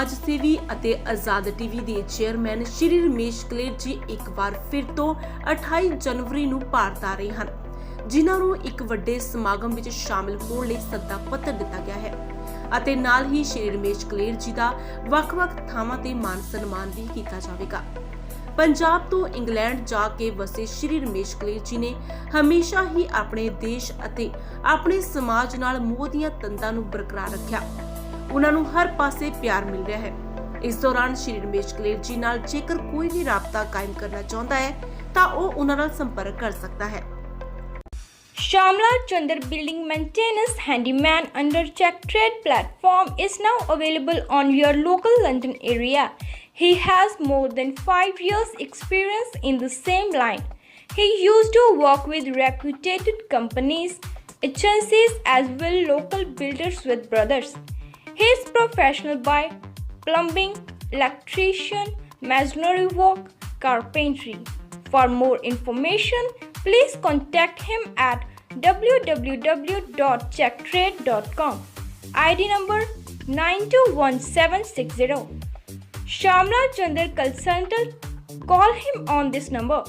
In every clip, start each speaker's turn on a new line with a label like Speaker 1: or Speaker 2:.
Speaker 1: ਸਮਾਜ ਸੇਵੀ ਅਤੇ ਆਜ਼ਾਦ ਟੀਵੀ ਦੇ ਚੇਅਰਮੈਨ ਸ਼੍ਰੀ ਰਮੇਸ਼ ਕਲੇਰ ਜੀ ਇੱਕ ਵਾਰ ਫਿਰ ਤੋਂ 28 ਜਨਵਰੀ ਨੂੰ ਭਾਰਤ ਆ ਰਹੇ ਹਨ, ਜਿਨ੍ਹਾਂ ਨੂੰ ਇੱਕ ਵੱਡੇ ਸਮਾਗਮ ਵਿੱਚ ਸ਼ਾਮਿਲ ਹੋਣ ਲਈ ਸੱਦਾ ਪੱਤਰ ਦਿੱਤਾ ਗਿਆ ਹੈ ਅਤੇ ਨਾਲ ਹੀ ਸ਼੍ਰੀ ਰਮੇਸ਼ ਕਲੇਰ ਜੀ ਦਾ ਵੱਖ-ਵੱਖ ਥਾਵਾਂ ਤੇ ਮਾਨ ਸਨਮਾਨ ਵੀ ਕੀਤਾ ਜਾਵੇਗਾ। ਪੰਜਾਬ ਤੋਂ ਇੰਗਲੈਂਡ ਜਾ ਕੇ ਵਸੇ ਸ਼੍ਰੀ ਰਮੇਸ਼ ਕਲੇਰ ਜੀ ਨੇ ਹਮੇਸ਼ਾ ਹੀ ਆਪਣੇ ਦੇਸ਼ ਅਤੇ ਆਪਣੇ ਸਮਾਜ ਨਾਲ ਮੋਹ ਦੀਆਂ ਤੰਦਾਂ ਨੂੰ ਬਰਕਰਾਰ ਰੱਖਿਆ। ਉਹਨਾਂ ਨੂੰ ਹਰ ਪਾਸੇ ਪਿਆਰ ਮਿਲ ਰਿਹਾ ਹੈ ਇਸ ਦੌਰਾਨ ਸ਼੍ਰੀ ਰਮੇਸ਼ ਕਲੇਰ ਜੀ ਨਾਲ ਜੇਕਰ ਕੋਈ ਵੀ ਰਾਬਤਾ ਕਾਇਮ ਕਰਨਾ ਚਾਹੁੰਦਾ ਹੈ ਤਾਂ ਉਹ ਉਹਨਾਂ ਨਾਲ ਸੰਪਰਕ ਕਰ ਸਕਦਾ ਹੈ
Speaker 2: Shamla Chandar Building Maintenance Handyman under Check Trade platform is now available on your local London area. He has more than 5 years experience in the same line. He used to work with reputed companies, agencies as well local builders with brothers. Professional by plumbing, electrician, masonry work, carpentry. For more information, please contact him at www.checktrade.com. ID number 921760. Shamla Chandar Consultant. Call him on this number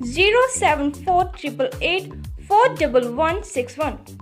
Speaker 2: 07488 41161.